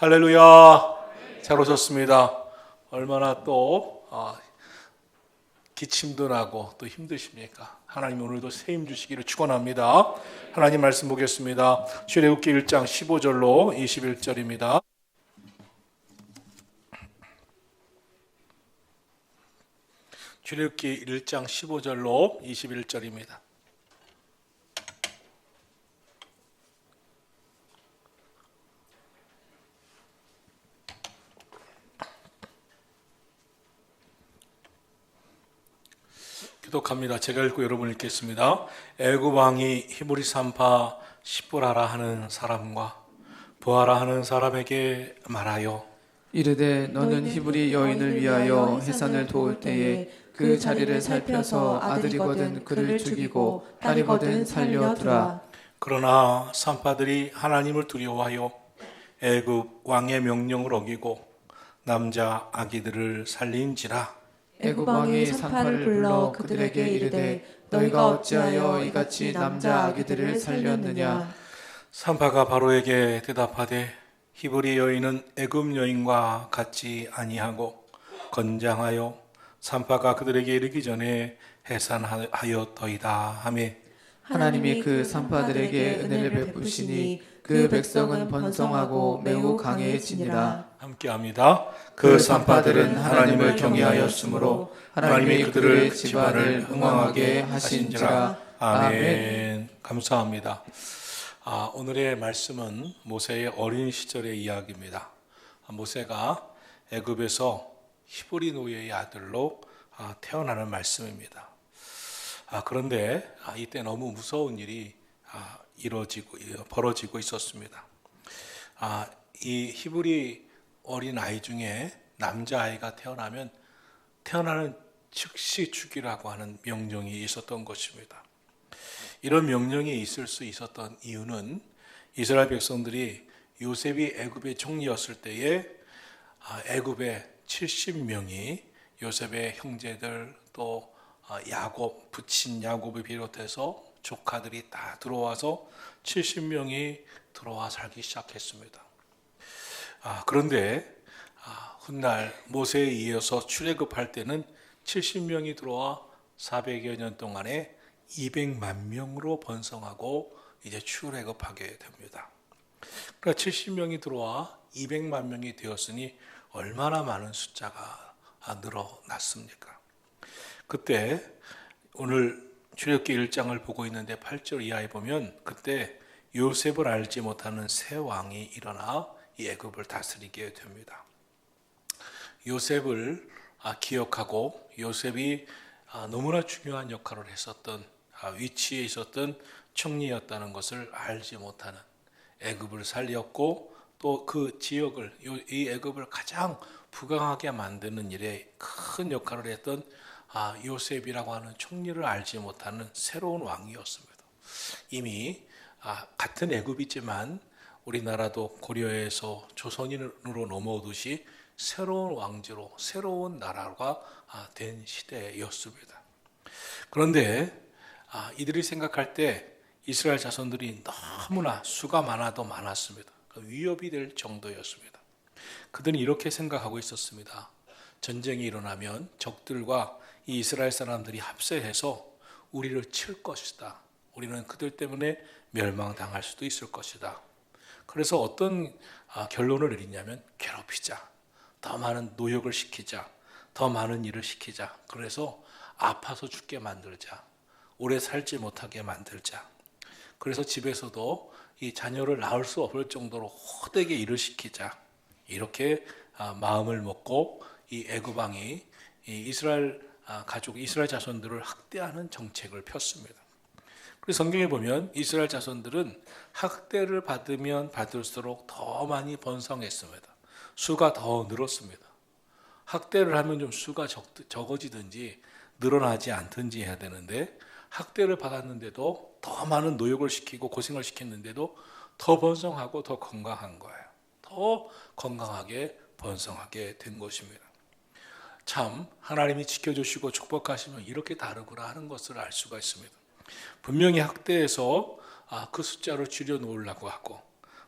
할렐루야. 잘 오셨습니다. 얼마나 또 아, 기침도 나고 또 힘드십니까? 하나님 오늘도 새힘 주시기를 축원합니다. 하나님 말씀 보겠습니다. 출애굽기 1장 15절로 21절입니다. 출애굽기 1장 15절로 21절입니다. 기독합니다. 제가 읽고 여러분 읽겠습니다. 애굽 왕이 히브리 산파 시부라라 하는 사람과 보아라 하는 사람에게 말하여 이르되 너는 히브리 여인을 위하여 해산을 도울 때에 그 자리를 살펴서 아들이거든 그를 죽이고 딸이거든 살려두라 그러나 산파들이 하나님을 두려워하여 애굽 왕의 명령을 어기고 남자 아기들을 살린지라 애굽 왕이 산파를 불러 그들에게 이르되 너희가 어찌하여 이같이 남자 아기들을 살렸느냐? 산파가 바로에게 대답하되 히브리 여인은 애굽 여인과 같이 아니하고 건장하여 산파가 그들에게 이르기 전에 해산하였더이다 하매. 하나님이 그 산파들에게 은혜를 베푸시니 그 백성은 번성하고 매우 강해지니라. 함께합니다. 그 산파들은 하나님을 경외하였으므로 하나님이 그들의 집안을 흥왕하게 하신지라. 아멘. 감사합니다. 아, 오늘의 말씀은 모세의 어린 시절의 이야기입니다. 아, 모세가 애굽에서 히브리 노예의 아들로 아, 태어나는 말씀입니다. 아, 그런데 아, 이때 너무 무서운 일이 아, 이루어지고 벌어지고 있었습니다. 아, 이 히브리 어린 아이 중에 남자 아이가 태어나면 태어나는 즉시 죽이라고 하는 명령이 있었던 것입니다. 이런 명령이 있을 수 있었던 이유는 이스라엘 백성들이 요셉이 애굽의 총리였을 때에 아, 애굽의 70명이 요셉의 형제들 또 아, 야곱 부친 야곱을 비롯해서 조카들이 다 들어와서 70명이 들어와 살기 시작했습니다. 아, 그런데 아, 훗날 모세에 이어서 출애굽할 때는 70명이 들어와 400여 년 동안에 200만 명으로 번성하고 이제 출애굽하게 됩니다. 그러니까 70명이 들어와 200만 명이 되었으니 얼마나 많은 숫자가 늘어났습니까? 그때 오늘 출애굽기 1장을 보고 있는데 8절 이하에 보면 그때 요셉을 알지 못하는 새 왕이 일어나 이 애굽을 다스리게 됩니다. 요셉을 아, 기억하고 요셉이 아, 너무나 중요한 역할을 했었던 아, 위치에 있었던 총리였다는 것을 알지 못하는 애굽을 살렸고 또 그 지역을 이 애굽을 가장 부강하게 만드는 일에 큰 역할을 했던 요셉이라고 하는 총리를 알지 못하는 새로운 왕이었습니다. 이미 같은 애굽이지만 우리나라도 고려에서 조선인으로 넘어오듯이 새로운 왕제로 새로운 나라가 된 시대였습니다. 그런데 이들이 생각할 때 이스라엘 자손들이 너무나 수가 많아도 많았습니다. 그 위협이 될 정도였습니다. 그들은 이렇게 생각하고 있었습니다. 전쟁이 일어나면 적들과 이 이스라엘 사람들이 합세해서 우리를 칠 것이다. 우리는 그들 때문에 멸망당할 수도 있을 것이다. 그래서 어떤 결론을 내리냐면 괴롭히자. 더 많은 노역을 시키자. 더 많은 일을 시키자. 그래서 아파서 죽게 만들자. 오래 살지 못하게 만들자. 그래서 집에서도 이 자녀를 낳을 수 없을 정도로 호되게 일을 시키자. 이렇게 마음을 먹고 이 애굽 왕이 이스라엘 가족 이스라엘 자손들을 학대하는 정책을 폈습니다. 성경에 보면 이스라엘 자손들은 학대를 받으면 받을수록 더 많이 번성했습니다. 수가 더 늘었습니다. 학대를 하면 좀 수가 적어지든지 늘어나지 않든지 해야 되는데 학대를 받았는데도 더 많은 노역을 시키고 고생을 시켰는데도 더 번성하고 더 건강한 거예요. 더 건강하게 번성하게 된 것입니다. 참 하나님이 지켜주시고 축복하시면 이렇게 다르구나 하는 것을 알 수가 있습니다. 분명히 학대에서 그 숫자를 줄여 놓으려고 하고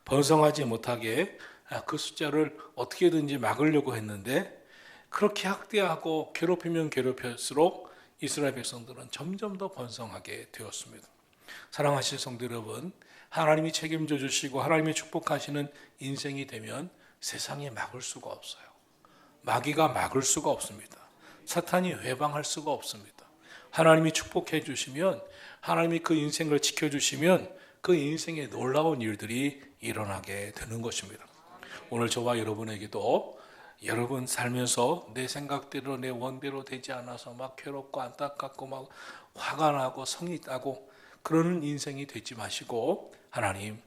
번성하지 못하게 아, 그 숫자를 어떻게든지 막으려고 했는데 그렇게 학대하고 괴롭히면 괴롭힐수록 이스라엘 백성들은 점점 더 번성하게 되었습니다. 사랑하실 성도 여러분, 하나님이 책임져 주시고 하나님이 축복하시는 인생이 되면 세상에 막을 수가 없어요. 마귀가 막을 수가 없습니다. 사탄이 회방할 수가 없습니다. 하나님이 축복해 주시면 하나님이 그 인생을 지켜 주시면 그 인생에 놀라운 일들이 일어나게 되는 것입니다. 오늘 저와 여러분에게도 여러분 살면서 내 생각대로 내 원대로 되지 않아서 막 괴롭고 안타깝고 막 화가 나고 성이 따고 그러는 인생이 되지 마시고 하나님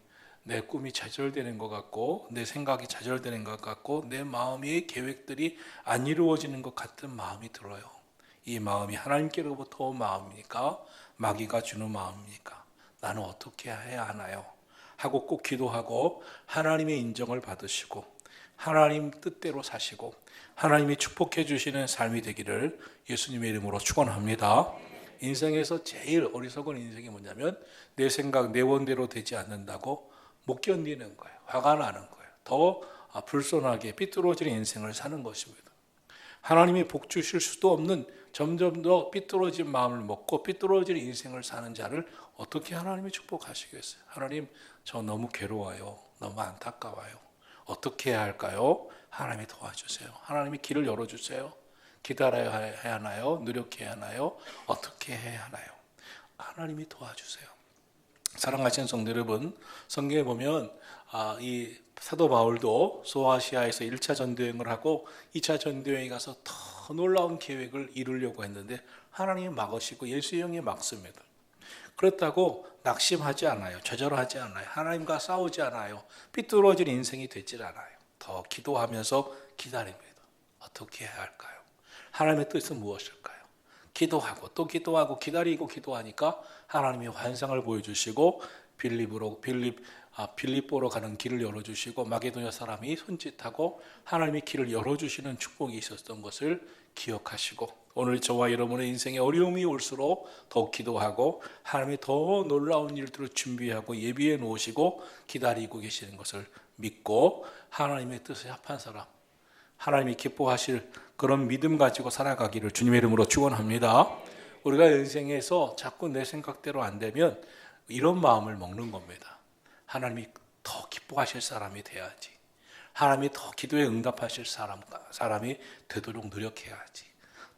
내 꿈이 좌절되는 것 같고 내 생각이 좌절되는 것 같고 내 마음의 계획들이 안 이루어지는 것 같은 마음이 들어요. 이 마음이 하나님께로부터 온 마음입니까? 마귀가 주는 마음입니까? 나는 어떻게 해야 하나요? 하고 꼭 기도하고 하나님의 인정을 받으시고 하나님 뜻대로 사시고 하나님이 축복해 주시는 삶이 되기를 예수님의 이름으로 축원합니다. 인생에서 제일 어리석은 인생이 뭐냐면 내 생각 내 원대로 되지 않는다고 못 견디는 거예요. 화가 나는 거예요. 더 불손하게 삐뚤어지는 인생을 사는 것입니다. 하나님이 복 주실 수도 없는 점점 더 삐뚤어진 마음을 먹고 삐뚤어지는 인생을 사는 자를 어떻게 하나님이 축복하시겠어요? 하나님 저 너무 괴로워요. 너무 안타까워요. 어떻게 해야 할까요? 하나님이 도와주세요. 하나님이 길을 열어주세요. 기다려야 하나요? 노력해야 하나요? 어떻게 해야 하나요? 하나님이 도와주세요. 사랑하시는 성도 여러분, 성경에 보면 아, 이 사도 바울도 소아시아에서 1차 전도여행을 하고 2차 전도여행에 가서 더 놀라운 계획을 이루려고 했는데 하나님이 막으시고 예수의 영이 막습니다. 그렇다고 낙심하지 않아요. 좌절하지 않아요. 하나님과 싸우지 않아요. 삐뚤어진 인생이 되질 않아요. 더 기도하면서 기다립니다. 어떻게 해야 할까요? 하나님의 뜻은 무엇일까요? 기도하고 또 기도하고 기다리고 기도하니까 하나님이 환상을 보여주시고 빌립으로 빌립 아, 빌립보로 가는 길을 열어주시고 마게도냐 사람이 손짓하고 하나님의 길을 열어주시는 축복이 있었던 것을 기억하시고 오늘 저와 여러분의 인생에 어려움이 올수록 더 기도하고 하나님이 더 놀라운 일들을 준비하고 예비해 놓으시고 기다리고 계시는 것을 믿고 하나님의 뜻에 합한 사람 하나님이 기뻐하실 그런 믿음 가지고 살아가기를 주님의 이름으로 축원합니다. 우리가 인생에서 자꾸 내 생각대로 안 되면 이런 마음을 먹는 겁니다. 하나님이 더 기뻐하실 사람이 돼야지. 하나님이 더 기도에 응답하실 사람, 사람이 되도록 노력해야지.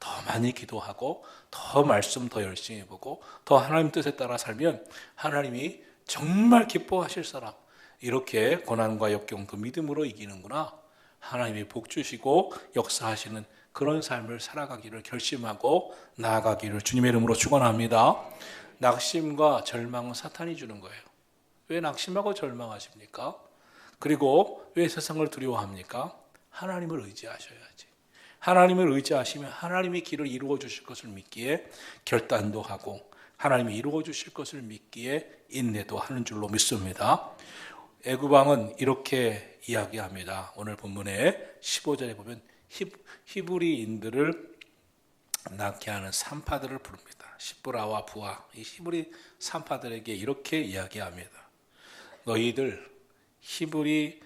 더 많이 기도하고, 더 말씀 더 열심히 보고, 더 하나님 뜻에 따라 살면 하나님이 정말 기뻐하실 사람, 이렇게 고난과 역경도 믿음으로 이기는구나. 하나님이 복 주시고 역사하시는 그런 삶을 살아가기를 결심하고 나아가기를 주님의 이름으로 축원합니다. 낙심과 절망은 사탄이 주는 거예요. 왜 낙심하고 절망하십니까? 그리고 왜 세상을 두려워합니까? 하나님을 의지하셔야지. 하나님을 의지하시면 하나님이 길을 이루어 주실 것을 믿기에 결단도 하고 하나님이 이루어 주실 것을 믿기에 인내도 하는 줄로 믿습니다. 애굽 왕은 이렇게 이야기합니다. 오늘 본문에 15절에 보면 히브리인들을 낳게 하는 산파들을 부릅니다. 시브라와 부하 이 히브리 산파들에게 이렇게 이야기합니다. 너희들 히브리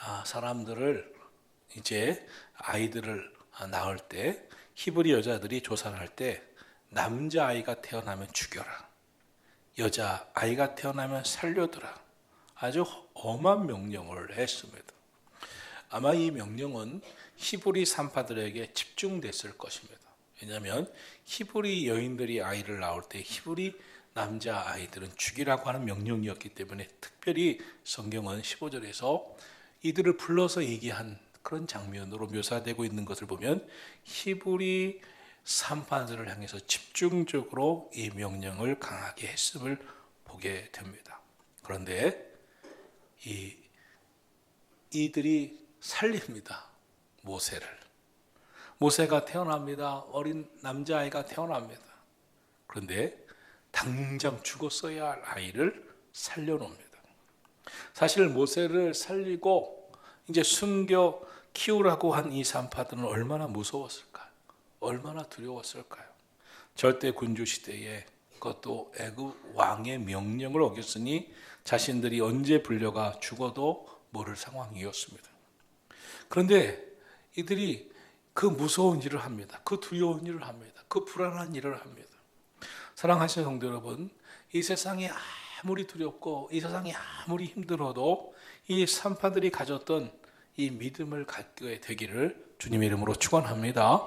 아, 사람들을 이제 아이들을 낳을 때 히브리 여자들이 조산을 할때 남자 아이가 태어나면 죽여라. 여자 아이가 태어나면 살려두라. 아주 엄한 명령을 했습니다. 아마 이 명령은 히브리 산파들에게 집중됐을 것입니다. 왜냐하면 히브리 여인들이 아이를 낳을 때 히브리 남자 아이들은 죽이라고 하는 명령이었기 때문에 특별히 성경은 15절에서 이들을 불러서 얘기한 그런 장면으로 묘사되고 있는 것을 보면 히브리 산파들을 향해서 집중적으로 이 명령을 강하게 했음을 보게 됩니다. 그런데 이 이들이 살립니다. 모세를. 모세가 태어납니다. 어린 남자아이가 태어납니다. 그런데 당장 죽었어야 할 아이를 살려놓습니다. 사실 모세를 살리고 이제 숨겨 키우라고 한 이 산파들은 얼마나 무서웠을까요? 얼마나 두려웠을까요? 절대 군주 시대에 그것도 애굽 왕의 명령을 어겼으니 자신들이 언제 불려가 죽어도 모를 상황이었습니다. 그런데 이들이 그 무서운 일을 합니다. 그 두려운 일을 합니다. 그 불안한 일을 합니다. 사랑하시는 성도 여러분, 이 세상이 아무리 두렵고 이 세상이 아무리 힘들어도 이 산파들이 가졌던 이 믿음을 갖게 되기를 주님의 이름으로 축원합니다.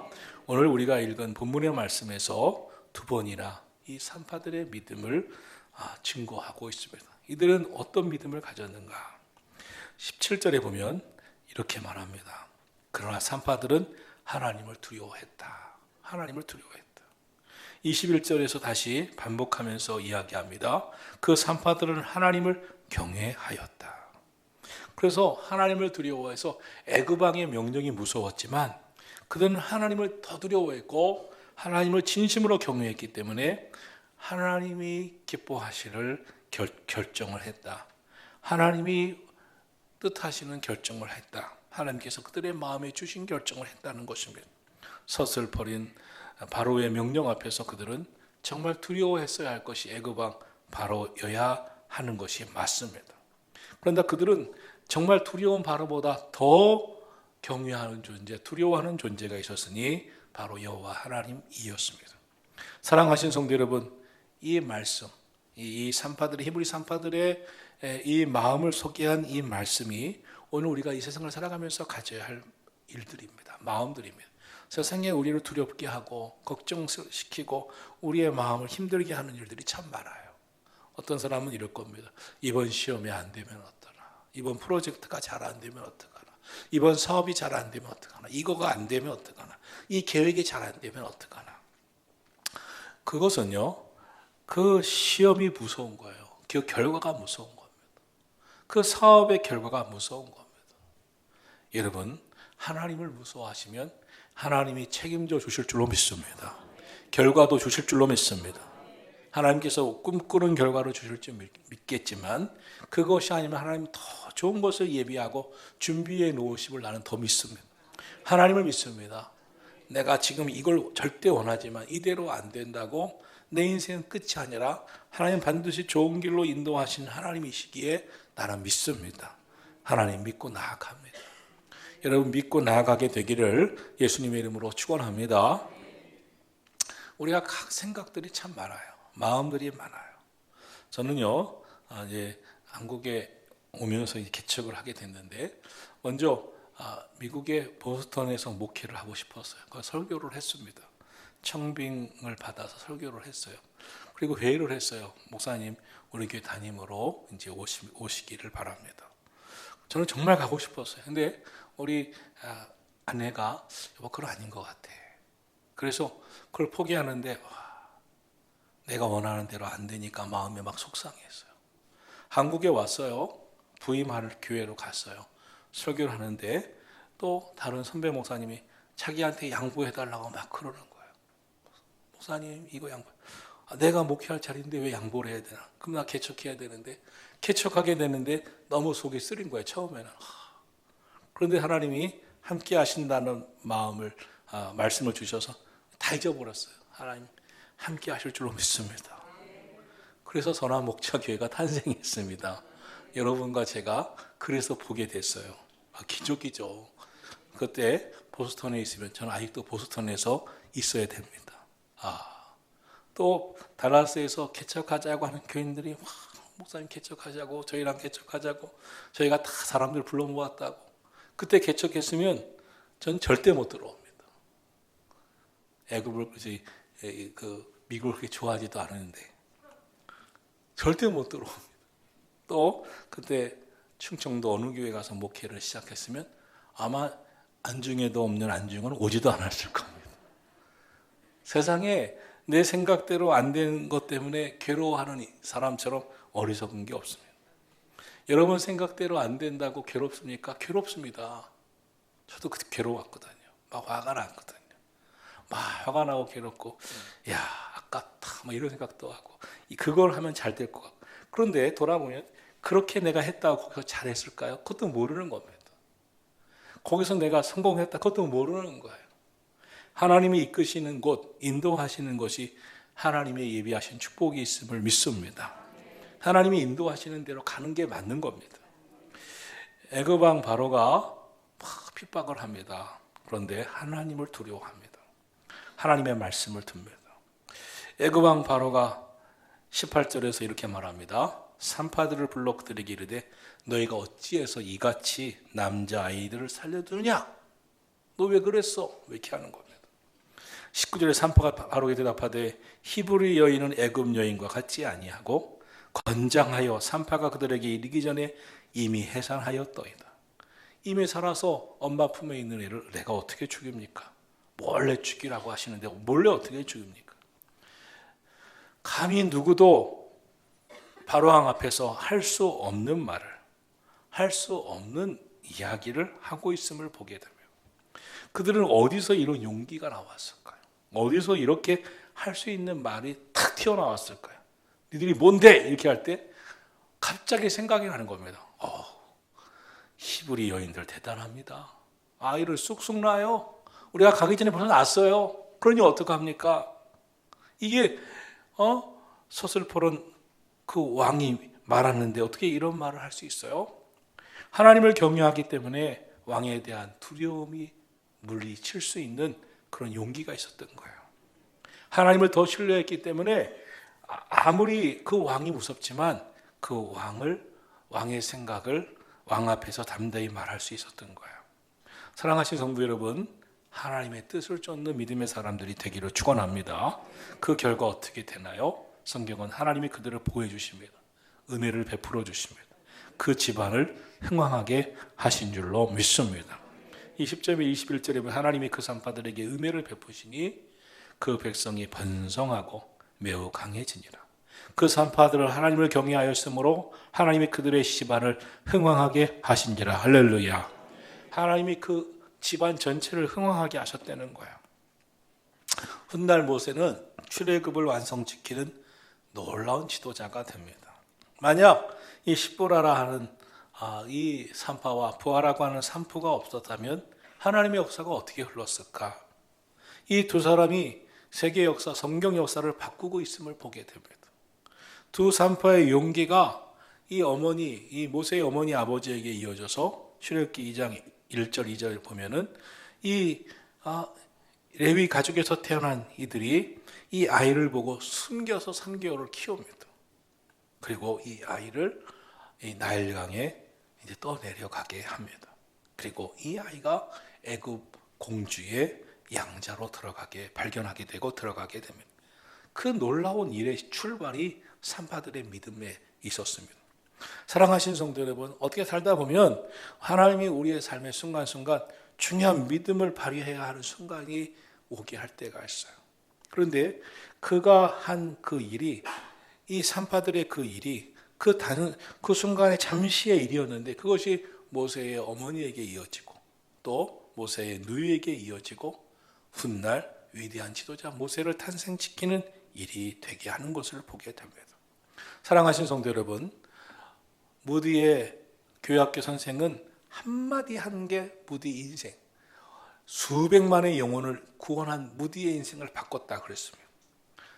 오늘 우리가 읽은 본문의 말씀에서 두 번이나 이 산파들의 믿음을 아, 증거하고 있습니다. 이들은 어떤 믿음을 가졌는가? 17절에 보면 이렇게 말합니다. 그러나 산파들은 하나님을 두려워했다. 하나님을 두려워했다. 21절에서 다시 반복하면서 이야기합니다. 그 산파들은 하나님을 경외하였다. 그래서 하나님을 두려워해서 애굽왕의 명령이 무서웠지만 그들은 하나님을 더 두려워했고 하나님을 진심으로 경외했기 때문에 하나님이 기뻐하시를 결, 결정을 했다. 하나님이 뜻하시는 결정을 했다. 하나님께서 그들의 마음에 주신 결정을 했다는 것입니다. 서슬퍼린 바로의 명령 앞에서 그들은 정말 두려워했어야 할 것이 애굽왕 바로여야 하는 것이 맞습니다. 그런데 그들은 정말 두려운 바로보다 더 경외하는 존재, 두려워하는 존재가 있었으니 바로 여호와 하나님이었습니다. 사랑하신 성도 여러분, 이 말씀, 이 산파들의 히브리 산파들의 이 마음을 소개한 이 말씀이 오늘 우리가 이 세상을 살아가면서 가져야 할 일들입니다. 마음들입니다. 세상에 우리를 두렵게 하고 걱정시키고 우리의 마음을 힘들게 하는 일들이 참 많아요. 어떤 사람은 이럴 겁니다. 이번 시험이 안 되면 어떠나? 이번 프로젝트가 잘 안 되면 어떡하나? 이번 사업이 잘 안 되면 어떡하나? 이거가 안 되면 어떡하나? 이 계획이 잘 안 되면 어떡하나? 그것은요, 그 시험이 무서운 거예요. 그 결과가 무서운 겁니다. 그 사업의 결과가 무서운 겁니다. 여러분, 하나님을 무서워하시면 하나님이 책임져 주실 줄로 믿습니다. 결과도 주실 줄로 믿습니다. 하나님께서 꿈꾸는 결과를 주실 줄 믿겠지만 그것이 아니면 하나님 더 좋은 것을 예비하고 준비해 놓으심을 나는 더 믿습니다. 하나님을 믿습니다. 내가 지금 이걸 절대 원하지만 이대로 안 된다고 내 인생 끝이 아니라 하나님 반드시 좋은 길로 인도하신 하나님이시기에 나는 믿습니다. 하나님 믿고 나아갑니다. 여러분 믿고 나아가게 되기를 예수님의 이름으로 축원합니다. 우리가 각 생각들이 참 많아요. 마음들이 많아요. 저는요, 아, 이제 한국에 오면서 개척을 하게 됐는데, 먼저 아, 미국의 보스턴에서 목회를 하고 싶었어요. 그 설교를 했습니다. 청빙을 받아서 설교를 했어요. 그리고 회의를 했어요. 목사님, 우리 교회 담임으로 이제 오시, 오시기를 바랍니다. 저는 정말 가고 싶었어요. 근데 우리 아, 아내가 여보 그건 아닌 것 같아. 그래서 그걸 포기하는데 와, 내가 원하는 대로 안 되니까 마음이 막 속상했어요. 한국에 왔어요. 부임할 교회로 갔어요. 설교를 하는데 또 다른 선배 목사님이 자기한테 양보해 달라고 막 그러는 거예요. 목사님 이거 양보. 아, 내가 목회할 자리인데 왜 양보를 해야 되나? 그럼 나 개척해야 되는데 개척하게 되는데 너무 속이 쓰린 거예요. 처음에는. 그런데 하나님이 함께 하신다는 마음을 아, 말씀을 주셔서 다 잊어버렸어요. 하나님 함께 하실 줄로 믿습니다. 그래서 선한 목자 교회가 탄생했습니다. 여러분과 제가 그래서 보게 됐어요. 아, 기적이죠. 그때 보스턴에 있으면 저는 아직도 보스턴에서 있어야 됩니다. 아, 또 달라스에서 개척하자고 하는 교인들이 와, 목사님 개척하자고 저희랑 개척하자고 저희가 다 사람들 불러 모았다고 그때 개척했으면 전 절대 못 들어옵니다. 애굽을 그 미국을 그렇게 좋아하지도 않았는데 절대 못 들어옵니다. 또 그때 충청도 어느 교회 가서 목회를 시작했으면 아마 안중에도 없는 안중은 오지도 않았을 겁니다. 세상에 내 생각대로 안 된 것 때문에 괴로워하는 사람처럼 어리석은 게 없습니다. 여러분 생각대로 안 된다고 괴롭습니까? 괴롭습니다. 저도 그때 괴로웠거든요. 막 화가 났거든요. 막 화가 나고 괴롭고, 야 아깝다. 막 이런 생각도 하고, 그걸 하면 잘 될 것 같고. 그런데 돌아보면 그렇게 내가 했다고 거기서 잘했을까요? 그것도 모르는 겁니다. 거기서 내가 성공했다. 그것도 모르는 거예요. 하나님이 이끄시는 곳, 인도하시는 것이 하나님의 예비하신 축복이 있음을 믿습니다. 하나님이 인도하시는 대로 가는 게 맞는 겁니다. 애굽왕 바로가 핍박을 합니다. 그런데 하나님을 두려워합니다. 하나님의 말씀을 듭니다. 애굽 왕 바로가 18절에서 이렇게 말합니다. 산파들을 불러 그들에게 이르되 너희가 어찌해서 이같이 남자 아이들을 살려두느냐? 너 왜 그랬어? 왜 이렇게 하는 겁니다. 19절에 산파가 바로게 대답하되 히브리 여인은 애굽 여인과 같지 아니하고 건장하여 산파가 그들에게 이르기 전에 이미 해산하였더이다. 이미 살아서 엄마 품에 있는 애를 내가 어떻게 죽입니까? 몰래 죽이라고 하시는데 몰래 어떻게 죽입니까? 감히 누구도 바로왕 앞에서 할 수 없는 말을 할 수 없는 이야기를 하고 있음을 보게 됩니다. 그들은 어디서 이런 용기가 나왔을까요? 어디서 이렇게 할 수 있는 말이 탁 튀어나왔을까요? 니들이 뭔데? 이렇게 할 때 갑자기 생각이 나는 겁니다. 어, 히브리 여인들 대단합니다. 아이를 쑥쑥 낳아요. 우리가 가기 전에 벌써 낳았어요. 그러니 어떡합니까? 이게 어? 서슬포른 그 왕이 말하는데 어떻게 이런 말을 할 수 있어요? 하나님을 경외하기 때문에 왕에 대한 두려움이 물리칠 수 있는 그런 용기가 있었던 거예요. 하나님을 더 신뢰했기 때문에 아- 아무리 그 왕이 무섭지만 그 왕을 왕의 생각을 왕 앞에서 담대히 말할 수 있었던 거예요. 사랑하신 성도 여러분, 하나님의 뜻을 쫓는 믿음의 사람들이 되기를 축원합니다. 그 결과 어떻게 되나요? 성경은 하나님이 그들을 보여 주십니다. 은혜를 베풀어 주십니다. 그 집안을 흥왕하게 하신 줄로 믿습니다. 20절에 21절에 보면 하나님이 그 산파들에게 은혜를 베푸시니 그 백성이 번성하고 매우 강해지니라. 그 산파들은 하나님을 경외하였으므로 하나님이 그들의 집안을 흥왕하게 하신지라. 할렐루야. 하나님이 그 집안 전체를 흥왕하게 하셨다는 거예요. 훗날 모세는 출애굽을 완성시키는 놀라운 지도자가 됩니다. 만약 이 십보라라 하는 아, 이 산파와 부하라고 하는 산포가 없었다면 하나님의 역사가 어떻게 흘렀을까? 이 두 사람이 세계 역사, 성경 역사를 바꾸고 있음을 보게 됩니다. 두 산파의 용기가 이 어머니, 이 모세의 어머니 아버지에게 이어져서 출애굽기 2장 1절 2절 보면은 이 아, 레위 가족에서 태어난 이들이 이 아이를 보고 숨겨서 3개월을 키웁니다. 그리고 이 아이를 이 나일강에 이제 떠내려가게 합니다. 그리고 이 아이가 애굽 공주의 양자로 들어가게 발견하게 되고 들어가게 됩니다. 그 놀라운 일의 출발이 산파들의 믿음에 있었습니다. 사랑하신 성도 여러분, 어떻게 살다 보면 하나님이 우리의 삶의 순간순간 중요한 믿음을 발휘해야 하는 순간이 오게 할 때가 있어요. 그런데 그가 한 그 일이 이 산파들의 그 일이 그 다른 그 순간에 잠시의 일이었는데 그것이 모세의 어머니에게 이어지고 또 모세의 누이에게 이어지고 훗날 위대한 지도자 모세를 탄생시키는 일이 되게 하는 것을 보게 됩니다. 사랑하신 성도 여러분, 무디의 교학교 선생은 한마디 한 게 무디 인생, 수백만의 영혼을 구원한 무디의 인생을 바꿨다 그랬습니다.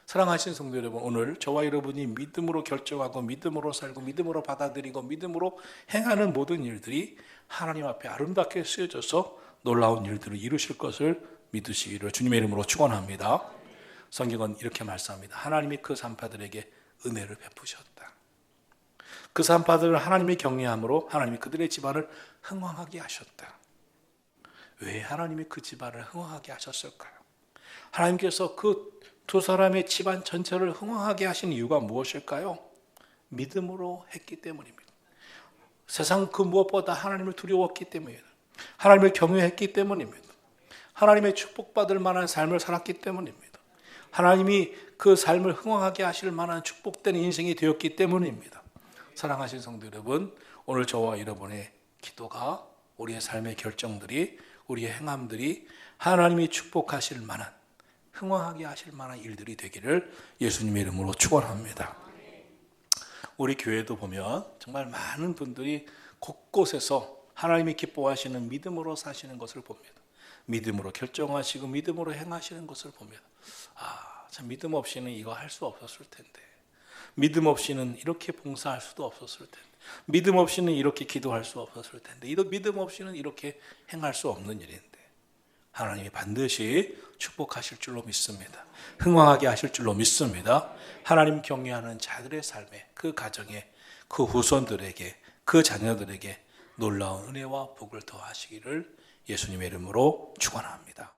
사랑하신 성도 여러분, 오늘 저와 여러분이 믿음으로 결정하고 믿음으로 살고 믿음으로 받아들이고 믿음으로 행하는 모든 일들이 하나님 앞에 아름답게 쓰여져서 놀라운 일들을 이루실 것을 믿으시기를 주님의 이름으로 축원합니다. 성경은 이렇게 말씀합니다. 하나님이 그 산파들에게 은혜를 베푸셨다. 그 산파들을 하나님의 경외함으로 하나님이 그들의 집안을 흥왕하게 하셨다. 왜 하나님이 그 집안을 흥왕하게 하셨을까요? 하나님께서 그 두 사람의 집안 전체를 흥왕하게 하신 이유가 무엇일까요? 믿음으로 했기 때문입니다. 세상 그 무엇보다 하나님을 두려웠기 때문입니다. 하나님을 경외했기 때문입니다. 하나님의 축복받을 만한 삶을 살았기 때문입니다. 하나님이 그 삶을 흥왕하게 하실 만한 축복된 인생이 되었기 때문입니다. 사랑하신 성도 여러분, 오늘 저와 여러분의 기도가 우리의 삶의 결정들이 우리의 행함들이 하나님이 축복하실 만한 흥왕하게 하실 만한 일들이 되기를 예수님의 이름으로 축원합니다. 우리 교회도 보면 정말 많은 분들이 곳곳에서 하나님이 기뻐하시는 믿음으로 사시는 것을 봅니다. 믿음으로 결정하시고 믿음으로 행하시는 것을 봅니다. 아, 참 믿음 없이는 이거 할 수 없었을 텐데. 믿음 없이는 이렇게 봉사할 수도 없었을 텐데. 믿음 없이는 이렇게 기도할 수 없었을 텐데 이도 믿음 없이는 이렇게 행할 수 없는 일인데 하나님이 반드시 축복하실 줄로 믿습니다. 흥왕하게 하실 줄로 믿습니다. 하나님 경외하는 자들의 삶에 그 가정에 그 후손들에게 그 자녀들에게 놀라운 은혜와 복을 더하시기를 예수님의 이름으로 축원합니다.